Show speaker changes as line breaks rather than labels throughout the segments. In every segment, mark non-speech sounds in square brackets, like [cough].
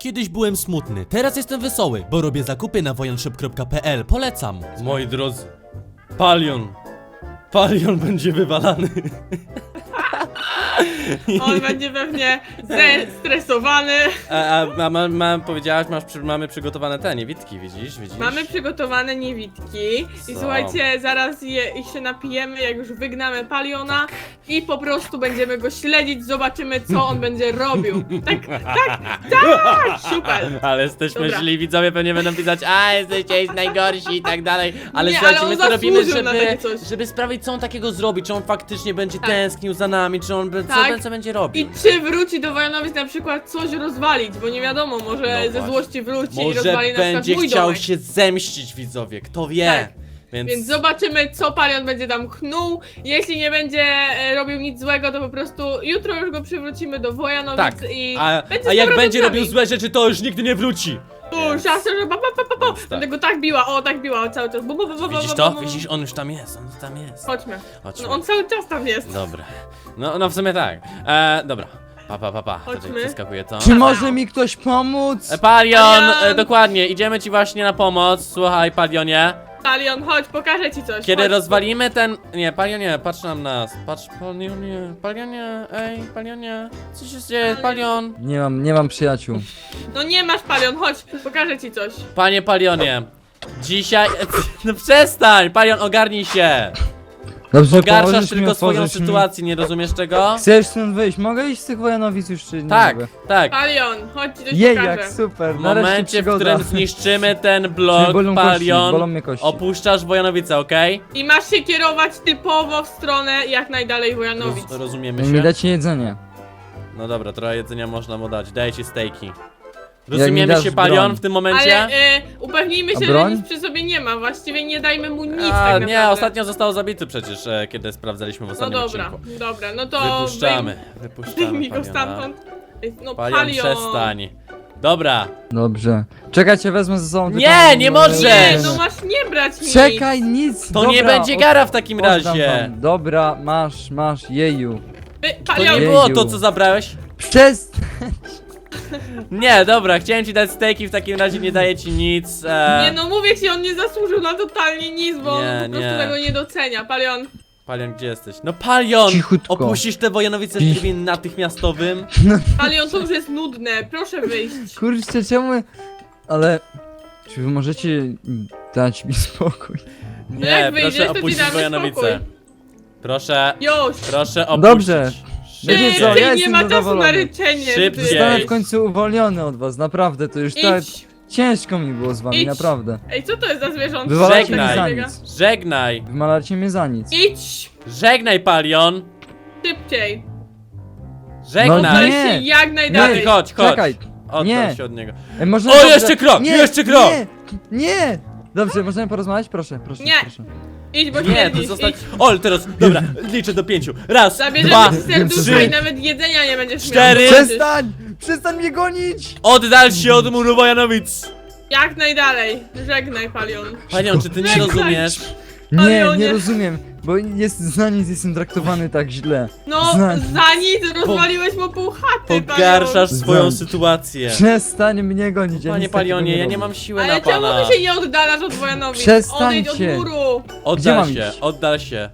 Kiedyś byłem smutny, teraz jestem wesoły, bo robię zakupy na wojanshop.pl. Polecam. Moi drodzy, Palion. Palion [laughs] będzie wywalany. [laughs]
On będzie pewnie zestresowany.
A, a, a ma, ma, powiedziałaś, masz, przy- mamy przygotowane te niewidki, widzisz? widzisz?
Mamy przygotowane niewidki i
Co?
słuchajcie, zaraz je, ich się napijemy, jak już wygnamy Paliona i po prostu będziemy go śledzić, zobaczymy co on [laughs] będzie robił. Tak, tak, [laughs] tak, super.
Ale jesteśmy
Dobra.
źli, widzowie pewnie będą pisać, a jesteście najgorsi i tak dalej. Ale
Nie,
słuchajcie,
ale
my
on
to robimy,
zasłużył na
żeby,
takie coś.
żeby sprawić, co on takiego zrobi, czy on faktycznie będzie
Tak.
tęsknił za nami, czy on be- co,
Tak.
co będzie robił.
I czy wróci do Wojanowic na przykład coś rozwalić, bo nie wiadomo, może
No
ze
właśnie.
złości wróci i
Może
rozwali na przykład
będzie
mój
chciał
domek.
się zemścić, widzowie, kto wie.
Tak.
Więc,
Więc zobaczymy, co Palion będzie tam knuł. Jeśli nie będzie e, robił nic złego, to po prostu jutro już go przywrócimy do Wojanowic
tak,
i
a,
będzie
a
z
jak
powrotem
będzie
z nami.
robił złe rzeczy, to już nigdy nie wróci.
Tu,
Więc-
szansa, że pa, pa, pa, pa, pa.
Więc tak.
Będę go tak biła, o tak biła cały czas. Bu, bu, bu, bu, bu,
Widzisz
bu,
to?
bu, bu.
Widzisz, on już tam jest, on już tam jest.
Chodźmy.
Chodźmy.
No on cały czas tam jest.
Dobra. No, no w sumie tak. E, dobra. Pa, pa, pa, pa. Tutaj
Chodźmy.
przeskakuje to.
Czy może mi ktoś pomóc?
E, Palion, e, dokładnie, idziemy ci właśnie na pomoc. Słuchaj, Palionie.
Palion, chodź, pokażę ci coś.
Kiedy
chodź.
rozwalimy ten. Nie, Palionie, patrz na nas. Patrz, Palionie, Palionie, ej, Palionie. Co się dzieje, Palion?
Nie mam, nie mam przyjaciół.
No nie masz Palion, chodź, pokażę ci coś.
Panie Palionie. Dzisiaj. [laughs] No przestań! Palion, ogarnij się!
Dobrze,
Pogarszasz
pomożesz mi
tylko swoją
mi-
sytuację, nie rozumiesz czego?
Chcesz stąd wyjść? Mogę iść z tych wojanowic już czy nie
Tak,
mogę?
tak.
Palion, chodź ci coś
Jej,
pokażę.
jak super,
W
nareszcie
momencie, w
przygoda.
którym zniszczymy ten blok,
bolą kości,
Palion,
bolą mnie kości.
opuszczasz Wojanowice, okej?
I masz się kierować typowo w stronę jak najdalej Wojanowic.
Roz, rozumiemy
Mi
się?
dacie jedzenie.
No dobra, trochę jedzenia można mu dać. Daję ci stejki.
Mi
Rozumiemy
dasz
się, Palion,
broń.
w tym momencie?
Ale y, upewnijmy
A
się, że
broń?
nic przy sobie nie ma. Właściwie nie dajmy mu nic
A,
tak naprawdę.
nie, ostatnio został zabity przecież, e, kiedy sprawdzaliśmy w
No
ostatnim
dobra,
odcinku.
dobra, no to
Wypuszczamy, wypuszczamy [laughs]
Wyjmij go
Paliona.
stamtąd. Ej, No
Palion,
Palion.
przestań. Dobra,
Dobrze. Czekajcie, wezmę ze sobą
Nie,
tylko-
nie możesz!
Nie, no masz nie brać nic.
Czekaj, nic!
to
dobra,
nie będzie
od-
gara w takim
oddam
razie.
wam. Dobra, masz, masz, jeju.
Wy,
To nie
Palion,
było
Jeju.
to, co zabrałeś?
Przez...
Nie, dobra, chciałem ci dać stejki, w takim razie nie daję ci nic. E...
nie no mówię ci, on nie zasłużył na totalnie nic, bo
Nie,
on po prostu tego nie docenia. Palion,
Palion, gdzie jesteś? No Palion!
Cichutko.
Opuścisz te Wojanowice w
Cich.
trybie natychmiastowym?
Palion, to już jest nudne, proszę wyjść.
Kurczę, czemu... Ale... Czy wy możecie dać mi spokój?
No
Nie,
jak wyjdziesz,
proszę
to ci
opuścić
damy
Wojanowice.
spokój.
Proszę,
Już.
proszę opuścić.
Dobrze. Wiecie
Szybciej,
co, ja
nie
jestem
ma czasu na
zadowolony.
ryczenie.
Szybciej.
Zostanę w końcu uwolniony od was, naprawdę, to już tak
Idź.
ciężko mi było z wami,
Idź.
naprawdę.
Ej, co to jest za zwierząt?
Wywalacie mnie
Żegnaj.
za
Biega?
nic.
Żegnaj!
Wymalacie mnie za nic.
Idź
Żegnaj, Palion!
szybciej.
Żegnaj!
No
Oddal
nie.
się jak najdalej.
Chodź, chodź!
Czekaj,
Oddal
Nie.
się od niego.
e, można
O,
dobrze-
jeszcze krok,
Nie,
jeszcze krok!
Nie, nie! Dobrze, możemy porozmawiać? Proszę, proszę,
Nie.
proszę.
Idź, bo
Nie, to
śmierdzisz,
zostań.
idź.
O, ale teraz, dobra, liczę do pięciu. Raz, dwa,
Zabierzemy ci serduszko
trzy.
i nawet jedzenia nie będziesz
cztery.
miał.
Przestań! Przestań mnie gonić!
Oddal się od muru Wojanowic!
Jak najdalej. Żegnaj, Palion.
Panion, czy ty nie rozumiesz?
Nie, nie rozumiem, bo jest, za nic jestem traktowany tak źle.
No,
Za-
za nic rozwaliłeś mu pół chaty,
Pogarszasz
Znam.
swoją sytuację.
Przestań mnie gonić, ja
Panie
nic takiego
Palionie, ja
robię.
nie mam siły
Ale
na
czemu
pana.
ty się nie oddalasz od Wojanowic?
Przestańcie.
Odejdź od muru.
Gdzie
Oddal
mam
się,
iść?
oddal się.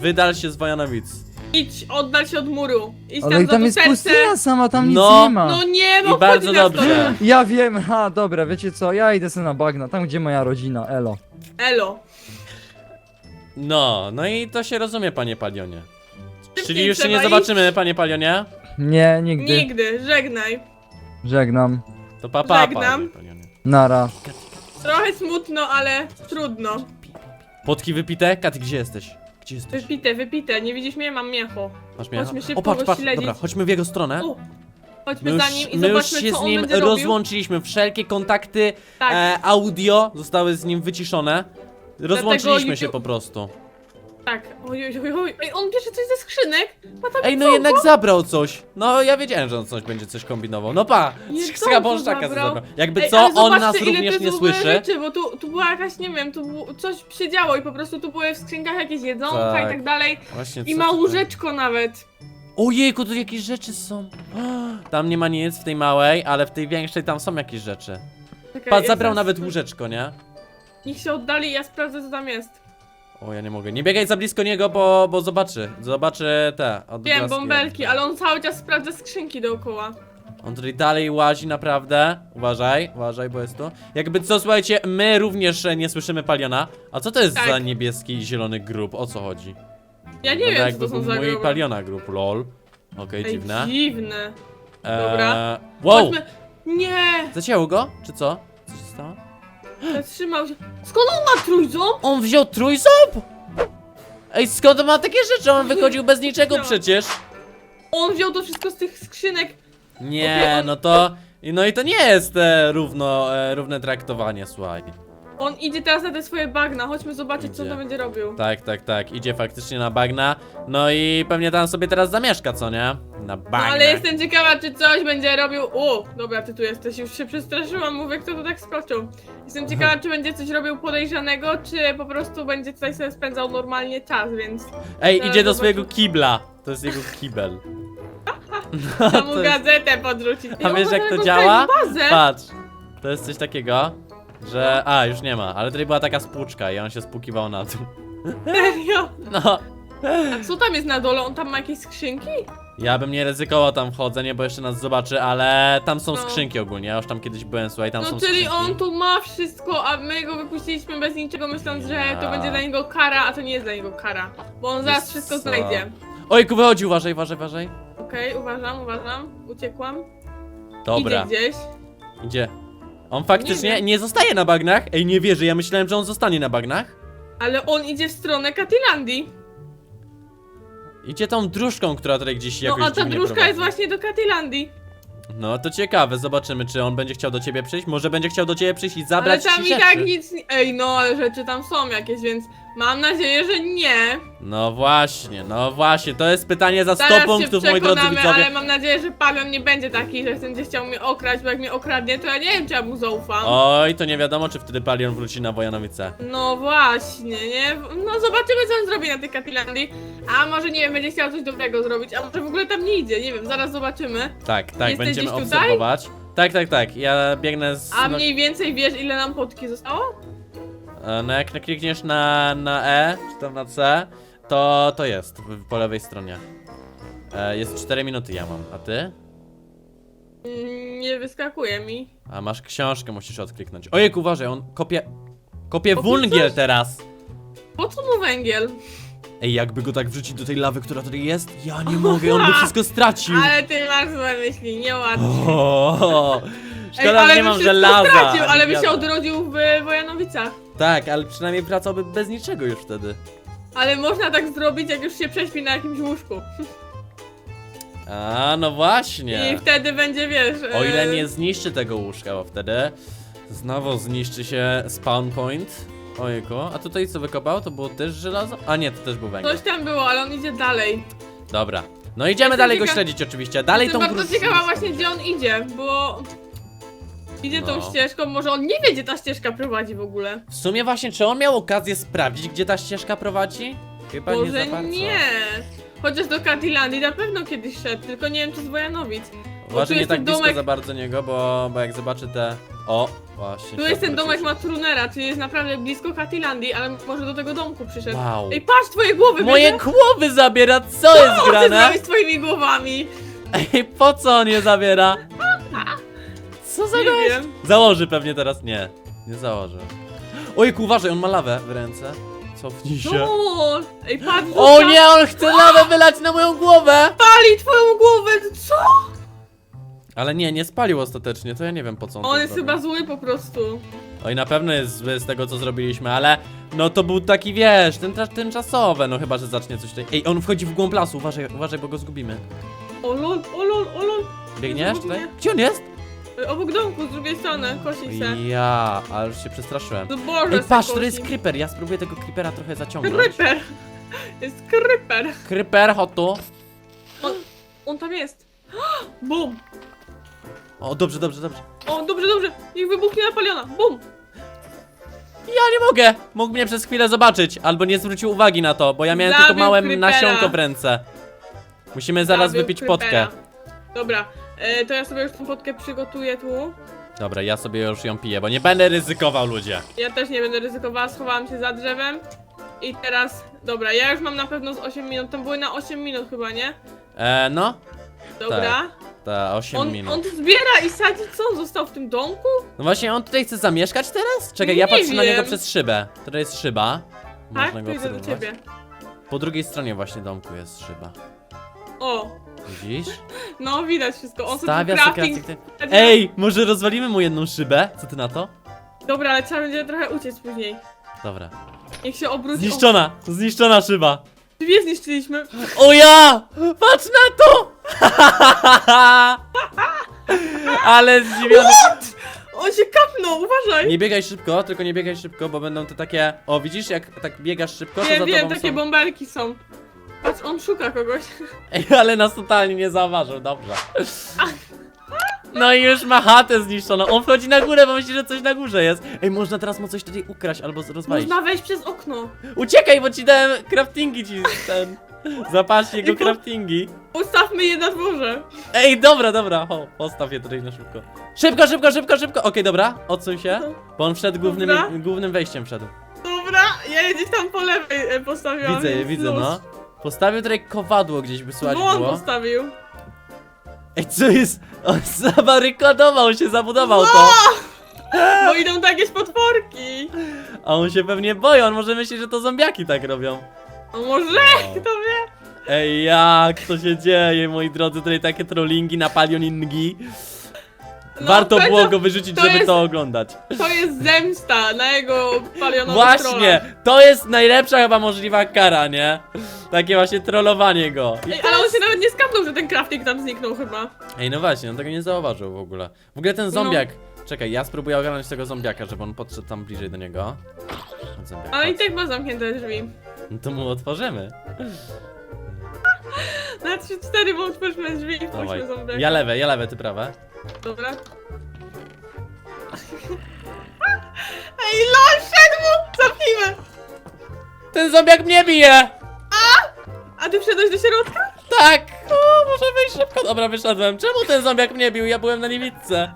Wydal się z Wojanowic.
Idź, oddal się od muru. Idź
Ale
tam
i
za
tam
to
jest
serce.
pustynia sama, tam
No.
nic nie ma.
No nie,
I
bo
bardzo
chodzi nas
dobrze.
Ja wiem, ha, dobra, wiecie co, ja idę sobie na bagna, tam gdzie moja rodzina, elo.
Elo.
No, no i to się rozumie, panie Palionie.
Szybciej
Czyli już się
trzeba
nie
iść.
zobaczymy, panie Palionie?
Nie, nigdy.
Nigdy, żegnaj.
Żegnam.
To papa, pa,
Żegnam.
panie Palionie.
Nara.
Trochę smutno, ale trudno.
Potki wypite? Katy, gdzie jesteś? Gdzie jesteś?
Wypite, wypite, nie widzisz mnie, mam miecho.
Masz mnie?
Chodźmy szybko
O, patrz,
go
patrz,
śledzić.
dobra, chodźmy w jego stronę.
U, chodźmy za nim i
my już
zobaczmy,
się
co
z
on
nim
będzie robił.
rozłączyliśmy, wszelkie kontakty
Tak.
e, audio zostały z nim wyciszone. Rozłączyliśmy się po prostu.
Tak. Oj, oj, oj, oj. Ej, on bierze coś ze skrzynek. Ma tam
Ej, no jednak zabrał coś. No ja wiedziałem, że on coś będzie coś kombinował. No pa,
Jedzonko
skabąszczaka
zabrał.
zabrał. Jakby
Ej,
co,
ale
on
zobaczcie,
nas
ile
również
jest
nie
w ogóle
słyszy.
Rzeczy, bo tu, tu była jakaś, nie wiem, tu coś się działo i po prostu tu były w skrzynkach jakieś jedzonka
Tak.
i tak dalej.
Właśnie,
I
co
ma
tutaj?
łóżeczko nawet.
Ojejku, tu jakieś rzeczy są. [gasps] Tam nie ma nic w tej małej, ale w tej większej tam są jakieś rzeczy.
Czekaj, ja
zabrał nawet łóżeczko, nie?
Niech się oddali ja sprawdzę co tam jest.
O, ja nie mogę. Nie biegaj za blisko niego, bo, bo zobaczy. Zobaczy te
Wiem,
odblaski.
bąbelki, ale on cały czas sprawdza skrzynki dookoła.
On tutaj dalej łazi naprawdę. Uważaj, uważaj, bo jest tu. Jakby co, słuchajcie, my również e, nie słyszymy paliona. A co to jest
Tak.
za niebieski i zielony grób? O co chodzi?
Ja nie wiem, co
jakby
to są za
mój
groby.
paliona grób, lol. Okej,
Ej,
dziwne.
dziwne.
Eee,
dobra.
Wow!
Chodźmy. Nie!
Zacięło go? Czy co? Co się stało?
Zatrzymał się. Skąd on ma trójząb?
On wziął trójząb! Ej, skąd on ma takie rzeczy? On wychodził bez niczego przecież.
On wziął to wszystko z tych skrzynek.
Nie, no to... No i to nie jest e, równo, e, równe traktowanie, słuchaj.
On idzie teraz na te swoje bagna. Chodźmy zobaczyć, co
Idzie.
to będzie robił.
Tak, tak, tak, idzie faktycznie na bagna. No i pewnie tam sobie teraz zamieszka, co nie? Na
No
bagna.
ale jestem ciekawa, czy coś będzie robił. O, dobra, ty tu jesteś, już się przestraszyłam, mówię, kto tu tak skoczył. Jestem ciekawa, czy będzie coś robił podejrzanego, czy po prostu będzie tutaj sobie spędzał normalnie czas, więc
Ej,
Zaraz
idzie do
zobaczę.
swojego kibla. To jest jego kibel. [laughs] [laughs]
mu
to jest-
gazetę podrzucić.
A wiesz jak to działa? Patrz. To jest coś takiego, że... A, już nie ma, ale tutaj była taka spłuczka i on się spłukiwał na dół.
Serio?
No.
A co tam jest na dole? On tam ma jakieś skrzynki?
Ja bym nie ryzykował tam wchodzenie, bo jeszcze nas zobaczy, ale tam są
No.
skrzynki ogólnie. Ja już tam kiedyś byłem, słuchaj, tam
No
są
czyli
skrzynki.
on tu ma wszystko, a my go wypuściliśmy bez niczego, myśląc, że to będzie dla niego kara, a to nie jest dla niego kara. Bo on zaraz
Wiesz
wszystko
co?
znajdzie.
Ojku, wychodzi, uważaj, uważaj, uważaj.
Okej, uważam, uważam. Uciekłam.
Dobra,
Idzie gdzieś.
idzie. On faktycznie
Nie wiem.
zostaje na bagnach. Ej, nie wierzę, ja myślałem, że on zostanie na bagnach.
Ale on idzie w stronę Katylandii.
Idzie tą dróżką, która tutaj gdzieś
No
jakoś
a ta
dziwnie
dróżka
prowadzi.
jest właśnie do Katylandii.
No to ciekawe, zobaczymy, czy on będzie chciał do ciebie przyjść. Może będzie chciał do ciebie przyjść i
Ale
zabrać
tam
ci
i
rzeczy.
tak nic. nie- Ej, no ale rzeczy tam są jakieś, więc mam nadzieję, że nie.
No właśnie, no właśnie, to jest pytanie za 100
Zaraz się
punktów, moi drodzy
przekonamy,
widzowie.
ale mam nadzieję, że Palion nie będzie taki, że będzie chciał mnie okraść, bo jak mnie okradnie, to ja nie wiem, czy ja mu zaufam.
Oj, to nie wiadomo, czy wtedy Palion wróci na Wojanowice.
No właśnie, nie? No zobaczymy, co on zrobi na tej Katylandii. A może, nie wiem, będzie chciał coś dobrego zrobić, a może w ogóle tam nie idzie, nie wiem, zaraz zobaczymy.
Tak, tak,
Jesteś
będziemy
gdzieś tutaj?
obserwować. Tak, tak, tak, ja biegnę z...
A
no,
mniej więcej wiesz, ile nam potki zostało?
E, no jak klikniesz na, na E, czy tam na C, to, to jest, po lewej stronie. E, jest 4 minuty ja mam, a ty?
Mm, Nie wyskakuje mi.
A masz książkę, musisz odkliknąć. Ojej, uważaj, on kopie... Kopie
Kopie
wungiel
coś?
teraz!
Po co mu węgiel?
Ej, jakby go tak wrzucić do tej lawy, która tutaj jest? Ja nie [laughs] mogę, on by wszystko stracił!
Ale ty masz złe myśli, nieładnie.
O,
Ej,
szkoda,
ale
że nie
by
mam
wszystko
żelaza.
stracił, ale by się odrodził w Wojanowicach.
Tak, ale przynajmniej wracałby bez niczego już wtedy.
Ale można tak zrobić, jak już się prześpi na jakimś łóżku. [laughs]
A, no właśnie.
I wtedy będzie, wiesz...
O ile
e,
nie zniszczy tego łóżka, bo wtedy znowu zniszczy się spawn point. Ojejku, a tutaj co wykopał? To było też żelazo? A nie, to też był węgiel.
Coś tam było, ale on idzie dalej.
Dobra. No idziemy
Jestem
dalej go
cieka-
śledzić oczywiście. Dalej
Jestem
tą
bardzo ciekawa właśnie, gdzie on idzie, bo... Idzie tą
No.
ścieżką, może on nie wie, gdzie ta ścieżka prowadzi w ogóle.
W sumie właśnie, czy on miał okazję sprawdzić, gdzie ta ścieżka prowadzi? Chyba nie
Może
za bardzo.
nie. Chociaż do Katylandii na pewno kiedyś szedł, tylko nie wiem, czy z Wojanowic. Tu
nie
jest
tak
ten
blisko
domek-
za bardzo niego, bo, bo jak zobaczy te... O, właśnie.
Tu jest ten domek Matrunera, czyli jest naprawdę blisko Katylandii, ale może do tego domku przyszedł.
Wow.
Ej, patrz, twoje głowy
Moje
bierze.
głowy zabiera, co jest
Co ty
grane?
zrobić z twoimi głowami?
Ej, po co on je zabiera? Co za
Nie
gość?
wiem.
Założy pewnie teraz. Nie, nie założy. Ojku, uważaj, on ma lawę w ręce. Cofnij się.
No, ej, patrz,
O nie, on chce lawę wylać na moją głowę!
Pali twoją głowę, co?
Ale nie, nie spalił ostatecznie, to ja nie wiem po co on,
On
to
jest
zrobił.
chyba zły po prostu.
Oj, na pewno jest zły z tego co zrobiliśmy, ale no to był taki, wiesz, ten, tymczasowe, no chyba, że zacznie coś tutaj. Ej, on wchodzi w głąb lasu, uważaj, uważaj, bo go zgubimy.
O lol, o lol, o lol.
Biegniesz tutaj? Gdzie on jest?
Ej, Obok domku, z drugiej strony, kosi se.
Ja, ale już się przestraszyłem.
No Boże,
Ej,
se
patrz, to
kosi.
jest creeper, ja spróbuję tego creepera trochę zaciągnąć.
Kryper. Jest kryper.
Creeper, chodź tu.
On, on tam jest. [gasps] Bum.
O, dobrze, dobrze, dobrze.
O, dobrze, dobrze. Niech wybuchnie napaliona. Bum.
Ja nie mogę! Mógł mnie przez chwilę zobaczyć, albo nie zwrócił uwagi na to, bo ja miałem tylko
Zabił
małe
creepera.
nasionko w ręce. Musimy zaraz
Zabił
wypić
creepera.
potkę.
Dobra, e, to ja sobie już tą potkę przygotuję tu.
Dobra, ja sobie już ją piję, bo nie będę ryzykował, ludzie.
Ja też nie będę ryzykowała, schowałam się za drzewem. I teraz, dobra, ja już mam na pewno z 8 minut, tam były na 8 minut chyba, nie?
E, no,
Dobra.
ta 8
On,
minut.
on tu zbiera i sadzi, co? On został w tym domku?
No właśnie, on tutaj chce zamieszkać teraz? Czekaj, ja
Nie
patrzę na niego
wiem.
przez szybę. To jest szyba.
Tak,
Można
to
go
idę do
obserwować.
ciebie.
Po drugiej stronie właśnie domku jest szyba.
O,
Widzisz?
no widać wszystko. On
Stawia
sobie
sobie
crafting...
crafting. Ej, może rozwalimy mu jedną szybę? Co ty na to?
Dobra, ale trzeba będzie trochę uciec później.
Dobra.
Niech się obróci.
Zniszczona! Zniszczona szyba!
O, drzwi zniszczyliśmy.
O ja! Patrz na to! [laughs] Ale zdziwiony.
On się kapnął, uważaj.
Nie biegaj szybko, tylko nie biegaj szybko, bo będą te takie. O, widzisz, jak tak biegasz szybko, to za
Wiem, wiem,
tobą
takie
są.
bąbelki są. Patrz, on szuka kogoś.
Ej, ale nas totalnie nie zauważył, dobrze. No i już ma chatę zniszczoną. On wchodzi na górę, bo myśli, że coś na górze jest. Ej, można teraz mu coś tutaj ukraść albo z- rozwalić.
Można wejść przez okno.
Uciekaj, bo ci dałem craftingi ci ten. Zapaść jego
I po-
craftingi.
Ustawmy je na dworze.
Ej, dobra, dobra, o, postaw je tutaj na szybko. Szybko, szybko, szybko, szybko. Okej, dobra, odsuń się, bo on wszedł głównym,
Dobra.
głównym wejściem wszedł.
Dobra, ja je gdzieś tam po lewej e, postawiłam.
Widzę je,
więc
widzę,
luz.
no. Postawił tutaj kowadło gdzieś, by słychać
Bo on
było.
postawił.
Ej, co jest? On [laughs] zabarykadował się, zabudował to.
Bo idą takie potworki.
A on się pewnie boi, on może myśli, że to zombiaki tak robią.
A może? [laughs] Kto wie?
Ej, jak to się dzieje, moi drodzy, tutaj takie trollingi na palioningi.
No,
Warto
to-
było go wyrzucić,
to
żeby
jest-
to oglądać.
To jest zemsta na jego palionowych
Właśnie, to jest najlepsza chyba możliwa kara, nie? Takie właśnie trollowanie go. I
Ej, ale on się nawet nie skapnął, że ten crafting tam zniknął chyba.
Ej, no właśnie, on tego nie zauważył w ogóle. W ogóle ten zombiak. Czekaj, ja spróbuję ogarnąć tego zombiaka, żeby on podszedł tam bliżej do niego. Chodź, Zombiak,
Ale i
chodź.
tak ma zamknięte drzwi.
No to mu otworzymy.
Na 3-4, bo otwórzmy drzwi i
Dawaj.
wpuśćmy.
Ja lewe, ja lewe, ty prawe.
Dobra. [laughs] Ej, LOL, wszedł mu! Zamknijmy!
Ten zombiak mnie bije!
A ty wszedłeś do środka?
Tak! O, muszę wyjść szybko. Dobra, wyszedłem. Czemu ten zombiak mnie bił? Ja byłem na niewidce. [laughs]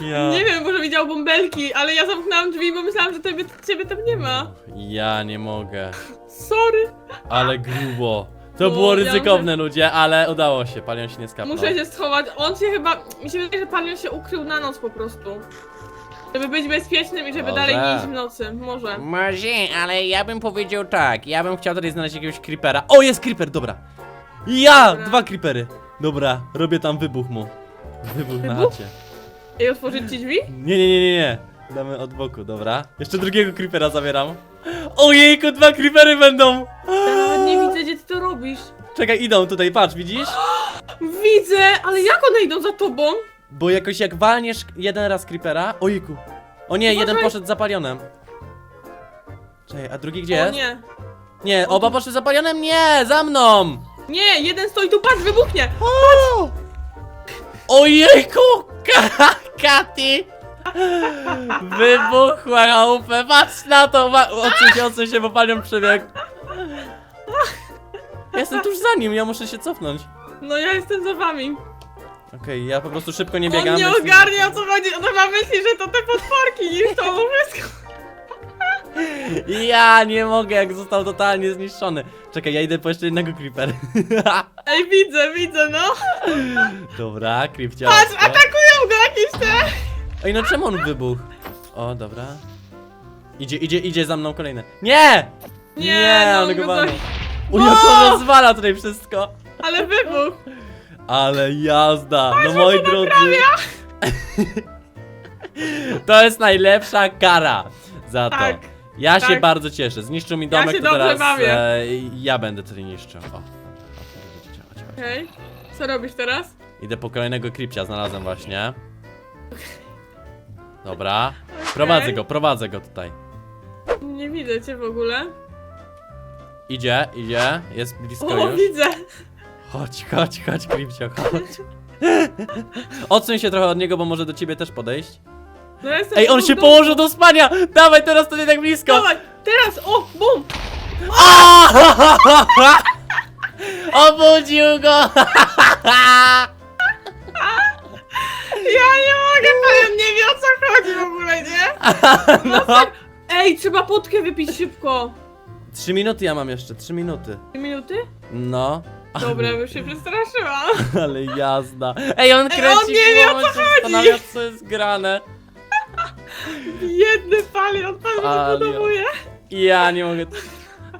Ja.
Nie wiem, może widział bąbelki, ale ja zamknęłam drzwi, bo myślałam, że ciebie, ciebie tam nie ma.
Ja nie mogę.
Sorry.
Ale grubo. To było
ja
ryzykowne, ludzie, ale udało się. Palion się nie skapnął.
Muszę się schować. On się chyba. Mi się wydaje, że Palion się ukrył na noc po prostu. Żeby być bezpiecznym i żeby
Może.
dalej nie iść w nocy. Może.
Może, ale ja bym powiedział tak. Ja bym chciał tutaj znaleźć jakiegoś creepera. O, jest creeper, dobra. Ja!
Dobra.
Dwa creepery. Dobra, robię tam wybuch mu. Wybuch na
Wybuch?
chacie.
I otworzyć ci drzwi?
Nie, nie, nie, nie, nie. Damy od boku, dobra. Jeszcze drugiego creepera zabieram. Ojejku, dwa creepery będą!
Nie widzę, gdzie ty to robisz.
Czekaj, idą tutaj, patrz, widzisz? [gasps]
Widzę, ale jak one idą za tobą?
Bo jakoś jak walniesz jeden raz creepera... Ojejku. O nie, jeden
Uważaj.
poszedł za palionem. Czekaj, a drugi gdzie
o
jest?
nie.
Nie, oba poszły za palionem? Nie, za mną!
Nie, jeden stoi tu, patrz, wybuchnie!
O! Ojejku! Ka Katy! Wybuchła chałupę, patrz na to! wa- Odsuń się, odsuń się, bo palion przebiegł. Jestem tuż za nim, ja muszę się cofnąć.
No ja jestem za wami.
Okej, ja po prostu szybko nie biegam.
On nie
więc-
ogarnia o co chodzi, on chyba myśli, że to te potworki niż to wszystko. [laughs]
Ja nie mogę, jak został totalnie zniszczony. Czekaj, ja idę po jeszcze jednego creeper. [laughs]
Ej, widzę, widzę, no.
Dobra, creep
Patrz,
ciało.
atakują go jakieś te.
Ej, no czemu on wybuchł? O, dobra. Idzie, idzie, idzie za mną kolejny. Nie!
Nie, no,
on go walnął. O, jak on rozwala tutaj wszystko.
Ale wybuch.
Ale jazda, no moi drodzy. [laughs] To jest najlepsza kara za to.
Tak,
Ja się
tak.
bardzo cieszę. Zniszczył mi
Ja
domek,
się
to
dobrze
teraz
bawię.
e, ja będę tutaj niszczył. O.
Okej. Co robisz teraz?
Idę po kolejnego kripcia, znalazłem właśnie. [laughs] Dobra. Prowadzę go, prowadzę go tutaj.
Nie widzę cię w ogóle.
Idzie, idzie, jest blisko
O,
już.
widzę.
Chodź, chodź, chodź, Kripcio, chodź. [laughs] Odsuń się trochę od niego, bo może do ciebie też podejść.
No, ja jestem
Ej, on się
domu.
położył do spania! Dawaj, teraz to nie tak blisko!
Dawaj, teraz, o, bum. [laughs]
Obudził go! [laughs]
Ja nie mogę, Palion nie wie o co chodzi w ogóle, nie?
No.
Ej, trzeba potkę wypić szybko.
Trzy minuty ja mam jeszcze, trzy minuty.
Trzy minuty?
No.
Dobra, już się przestraszyłam. [laughs]
Ale jazda. Ej, on kręci
on nie wie, o
głową,
co
się zastanawia, co jest grane.
Jedny Palion, Palion
Palion.
budowuje.
Ja nie mogę.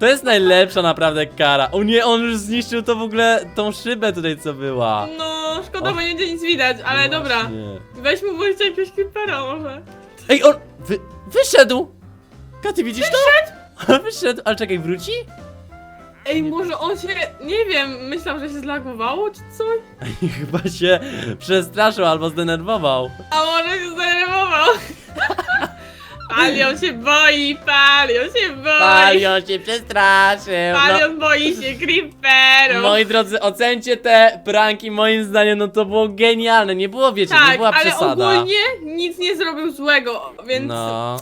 To jest najlepsza naprawdę kara. O nie, on już zniszczył to w ogóle, tą szybę tutaj co była.
No, szkoda,
O.
bo nie będzie nic widać, ale
No
dobra.
właśnie.
Weź mu włączyć jakiegoś creepera może.
Ej, on wy, wyszedł! Katy, widzisz to? Wyszedł, [laughs] ale czekaj, wróci?
Ej, może on się, nie wiem, myślał, że się zlagowało czy coś? [laughs]
Chyba się przestraszył albo zdenerwował.
A może się zdenerwował? [laughs] Palion się boi, Palion się boi.
Palion się przestraszył. No,
Palion boi się creeperów.
moi drodzy, ocencie te pranki, moim zdaniem, no to było genialne. Nie było, wiecie, nie
tak,
była
ale
przesada.
ogólnie nic nie zrobił złego, więc
No.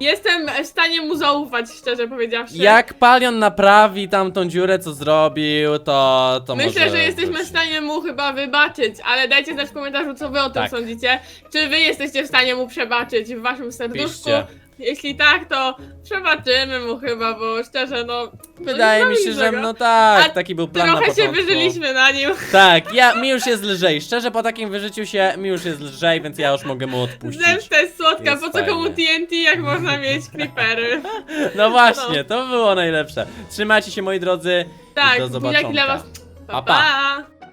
Jestem w stanie mu zaufać, szczerze powiedziawszy.
Jak Palion naprawi tamtą dziurę, co zrobił, to, to
Myślę,
może
że jesteśmy w stanie mu chyba wybaczyć, ale dajcie znać w komentarzu, co wy o tym
Tak.
sądzicie. Czy wy jesteście w stanie mu przebaczyć w waszym serduszku?
Piszcie.
Jeśli tak, to przebaczymy mu chyba, bo szczerze, no...
Wydaje
no,
mi się, że no tak,
A
taki był plan na
Trochę się
początku.
wyżyliśmy na nim. [laughs]
Tak, ja, mi już jest lżej. Szczerze, po takim wyżyciu się, mi już jest lżej, więc ja już mogę mu odpuścić.
Zemsta jest słodka,
Jest
po co komu. TNT, jak można mieć creepery? [laughs]
No właśnie, to było najlepsze. Trzymajcie się moi drodzy. i
Tak,
do
buziaki
zobaczenia.
dla was. Pa,
pa.
pa.